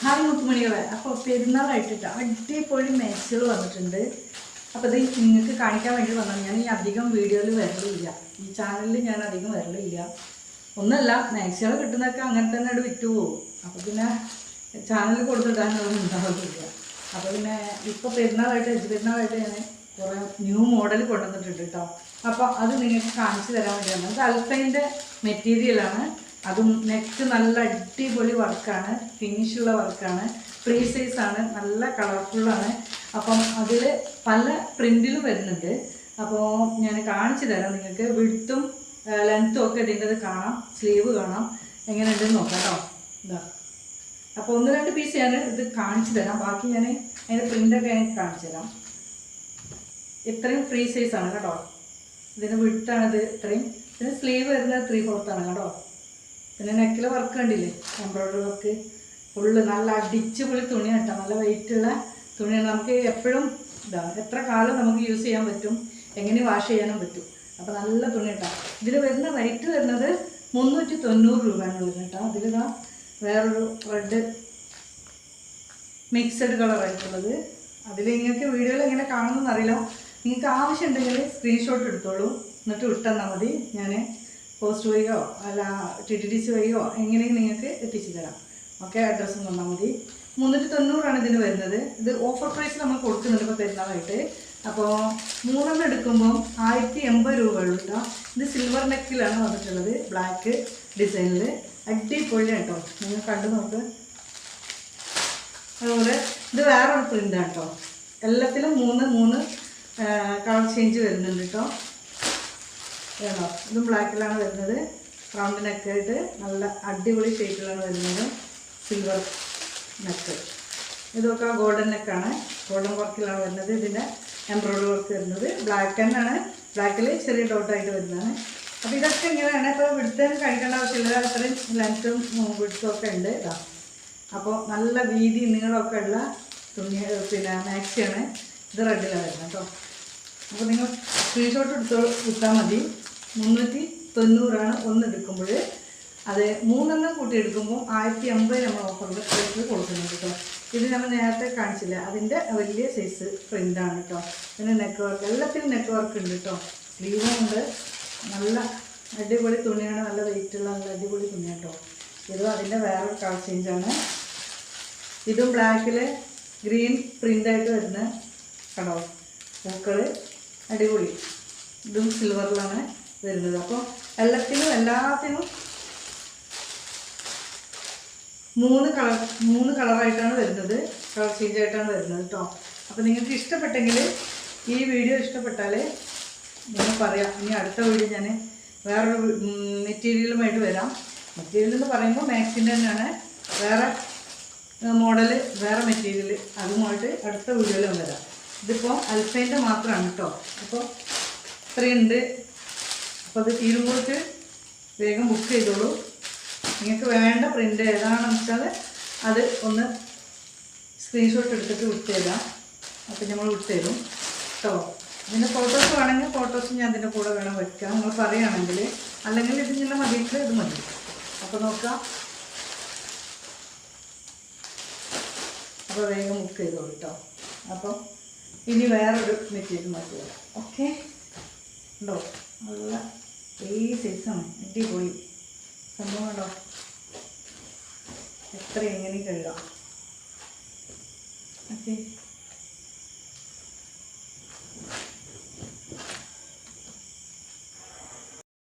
Hi മുത്തുമണികളെ. അപ്പോൾ പെരുന്നാളായിട്ടിട്ട് അടിപൊളി മാക്സുകൾ വന്നിട്ടുണ്ട്. അപ്പോൾ ഇത് നിങ്ങൾക്ക് കാണിക്കാൻ വേണ്ടി വന്നത് ഞാൻ ഈ അധികം വീഡിയോയിൽ വരലില്ല. ഈ ചാനലിൽ ഞാൻ അധികം വരലില്ല. ഒന്നല്ല മാക്സുകൾ കിട്ടുന്നതൊക്കെ അങ്ങനെ തന്നെ അവിടെ വിറ്റു പോകും അപ്പോൾ പിന്നെ ചാനലിൽ കൊടുത്തിടാനൊന്നും ഉണ്ടാവില്ല. അപ്പോൾ പിന്നെ ഇപ്പോൾ പെരുന്നാളായിട്ട് എജ് പെരുന്നാളായിട്ട് ഞാൻ കുറേ ന്യൂ മോഡൽ കൊണ്ടുവന്നിട്ടുണ്ട് കേട്ടോ അപ്പോൾ അത് നിങ്ങൾക്ക് കാണിച്ചു തരാൻ വേണ്ടിയാണ്. അത് അൽഫൈന്റെ മെറ്റീരിയലാണ് അതും നെക്ക് നല്ല അടിപൊളി വർക്കാണ്. ഫിനിഷുള്ള വർക്കാണ്. ഫ്രീ സൈസാണ് നല്ല കളർഫുള്ളാണ് അപ്പം അതിൽ പല പ്രിന്റിലും വരുന്നുണ്ട്. അപ്പോൾ ഞാൻ കാണിച്ചു തരാം നിങ്ങൾക്ക്. വിടുത്തും ലെങ്ത്തും ഒക്കെ ഇതിന്റെ കാണാം. സ്ലീവ് കാണാം. എങ്ങനെയുണ്ടെന്ന് നോക്കാം കേട്ടോ. ഇതാ. അപ്പോൾ ഒന്ന് രണ്ട് പീസ് ഞാൻ ഇത് കാണിച്ചു തരാം. ബാക്കി ഞാൻ അതിന്റെ പ്രിന്റൊക്കെ ഞാൻ കാണിച്ചു തരാം. ഇത്രയും ഫ്രീ സൈസാണ് കേട്ടോ. ഇതിന് വിട്ടാണിത് ഇത്രയും. ഇതിന് സ്ലീവ് വരുന്നത് ത്രീ ഫോർത്താണ് കേട്ടോ. പിന്നെ നെക്കിൽ വർക്ക് കണ്ടില്ലേ? എംബ്രോയിഡറി വർക്ക് ഫുള്ള് നല്ല അടിച്ച് പൊളി തുണിയാണ് കേട്ടോ നല്ല വെയിറ്റുള്ള തുണിയാണ്. നമുക്ക് എപ്പോഴും ഇതാ എത്ര കാലം നമുക്ക് യൂസ് ചെയ്യാൻ പറ്റും? എങ്ങനെ വാഷ് ചെയ്യാനും പറ്റും? അപ്പോൾ നല്ല തുണി കേട്ടോ ഇതിൽ വരുന്ന റേറ്റ് വരുന്നത് മുന്നൂറ്റി തൊണ്ണൂറ് രൂപയാണ് വരുന്നത് കേട്ടോ അതിലിതാ വേറൊരു റെഡ് മിക്സഡ് കളറായിട്ടുള്ളത് അതിൽ നിങ്ങൾക്ക് വീഡിയോയിൽ എങ്ങനെ കാണുമെന്നറിയില്ല നിങ്ങൾക്ക് ആവശ്യമുണ്ടെങ്കിൽ സ്ക്രീൻഷോട്ട് എടുത്തോളൂ. എന്നിട്ട് വിട്ടെന്നാൽ മതി. ഞാൻ പോസ്റ്റ് വഴിയോ അല്ല ടി ടി ഡി സി വഴിയോ എങ്ങനെയും നിങ്ങൾക്ക് എത്തിച്ചു തരാം. ഓക്കെ അഡ്രസ്സ് തന്നാൽ മതി. മുന്നൂറ്റി തൊണ്ണൂറാണ് ഇതിന് വരുന്നത്. ഇത് ഓഫർ പ്രൈസ് നമ്മൾ കൊടുക്കുന്നുണ്ട് ഇപ്പോൾ പെരുന്നാളായിട്ട്. അപ്പോൾ മൂന്നെണ്ണം എടുക്കുമ്പോൾ ആയിരത്തി എൺപത് രൂപ ഉള്ള ഇത് സിൽവർ നെക്കിലാണ് വന്നിട്ടുള്ളത് ബ്ലാക്ക് ഡിസൈനിൽ അടിപൊളിയാണ് കേട്ടോ നിങ്ങൾ കണ്ടു നോക്ക്. അതുപോലെ ഇത് വേറൊരു പ്രിന്റാണ് കേട്ടോ എല്ലാത്തിലും മൂന്ന് മൂന്ന് കളർ ചേഞ്ച് വരുന്നുണ്ട് കേട്ടോ വേണോ ഇതും ബ്ലാക്കിലാണ് വരുന്നത്. റൗണ്ട് നെക്കായിട്ട് നല്ല അടിപൊളി ഷേപ്പിലാണ് വരുന്നത്. Silver neck. ഇതൊക്കെ ഗോൾഡൻ നെക്കാണ്. ഗോൾഡൻ വർക്കിലാണ് വരുന്നത്. ഇതിന്റെ എംബ്രോയിഡറി വർക്ക് വരുന്നത്. ബ്ലാക്ക് തന്നെയാണ്. ബ്ലാക്കിൽ ചെറിയ ഡോട്ടായിട്ട് വരുന്നതാണ്. അപ്പോൾ ഇതൊക്കെ ഇങ്ങനെയാണ്. ഇപ്പോൾ വിടുത്തേന് കഴിക്കേണ്ട ആവശ്യമില്ല. അത്രയും ലെങ്ത്തും വിടുത്തും ഒക്കെ ഉണ്ട്. ഇതാ. അപ്പോൾ നല്ല വീതി നീളമൊക്കെ ഉള്ള തുണി പിന്നെ മാക്സിയാണ് ഇത് റെഡിലാണ് വരുന്നത് കേട്ടോ. അപ്പോൾ നിങ്ങൾ സ്ക്രീൻഷോട്ട് എടുത്തോ വിട്ടാൽ മതി. മുന്നൂറ്റി തൊണ്ണൂറാണ് ഒന്ന് എടുക്കുമ്പോൾ അത് മൂന്നെണ്ണം കൂട്ടി എടുക്കുമ്പോൾ ആയിരത്തി അമ്പത് നമ്മൾ ഓഫറിൽ പ്രൈസിൽ കൊടുക്കുന്നത് കേട്ടോ ഇത് നമ്മൾ നേരത്തെ കാണിച്ചില്ല. അതിന്റെ വലിയ സൈസ് പ്രിന്റാണ് കേട്ടോ പിന്നെ നെക്ക് വർക്ക് എല്ലാത്തിനും നെക്ക് വർക്ക് ഉണ്ട് കേട്ടോ സ്ലീവും ഉണ്ട്. നല്ല അടിപൊളി തുണിയാണ്. നല്ല വെയിറ്റുള്ള നല്ല അടിപൊളി തുണിയാണ് കേട്ടോ ഇതും അതിന്റെ വേറൊരു കളർ ചേഞ്ചാണ് ഇതും ബ്ലാക്കിൽ ഗ്രീൻ പ്രിന്റായിട്ട് വരുന്ന കടോ പൂക്കൾ അടിപൊളി. ഇതും സിൽവറിലാണ് വരുന്നത്. അപ്പോൾ എല്ലാത്തിനും എല്ലാത്തിനും മൂന്ന് കളർ മൂന്ന് കളറായിട്ടാണ് വരുന്നത്. കളർ ചേഞ്ച് ആയിട്ടാണ് വരുന്നത് കേട്ടോ അപ്പോൾ നിങ്ങൾക്ക് ഇഷ്ടപ്പെട്ടെങ്കിൽ ഈ വീഡിയോ ഇഷ്ടപ്പെട്ടാൽ നിങ്ങൾ പറയാം. ഇനി അടുത്ത വീഡിയോ ഞാൻ വേറൊരു മെറ്റീരിയലുമായിട്ട് വരാം. മെറ്റീരിയൽ എന്ന് പറയുമ്പോൾ മാക്സിന്റെ തന്നെയാണ്. വേറെ മോഡൽ വേറെ മെറ്റീരിയൽ അതുമായിട്ട് അടുത്ത വീഡിയോയിൽ വരാം. ഇതിപ്പോൾ അൽഫൈന്റെ മാത്രമാണ് കേട്ടോ അപ്പോൾ ഇത്രയുണ്ട്. അപ്പോൾ അത് തീരുമ്പോഴേക്ക് വേഗം ബുക്ക് ചെയ്തോളൂ. നിങ്ങൾക്ക് വേണ്ട പ്രിന്റ് ഏതാണെന്ന് വെച്ചാൽ അത് ഒന്ന് സ്ക്രീൻഷോട്ട് എടുത്തിട്ട് വിട്ട് തരാം അപ്പോൾ വിട്ട് തരും കേട്ടോ ഇതിന്റെ ഫോട്ടോസ് വേണമെങ്കിൽ ഫോട്ടോസ് ഞാൻ അതിന്റെ കൂടെ വേണം വയ്ക്കാം നിങ്ങൾ പറയുകയാണെങ്കിൽ അല്ലെങ്കിൽ ഇതിങ്ങനെ മതിയിട്ട് ഇത് മതി. അപ്പോൾ നോക്കാം. അപ്പോൾ വേഗം ബുക്ക് ചെയ്തോളൂ കേട്ടോ അപ്പം ഇനി വേറൊരു മെറ്റീരിയൽ മാറ്റി വരാം ഓക്കെ? ഉണ്ടോ? നല്ല ഈ സൈസാണ് അടിപൊളി. സംഭവം കണ്ടോ? എത്ര എങ്ങനെ കഴുകാം. ഓക്കെ.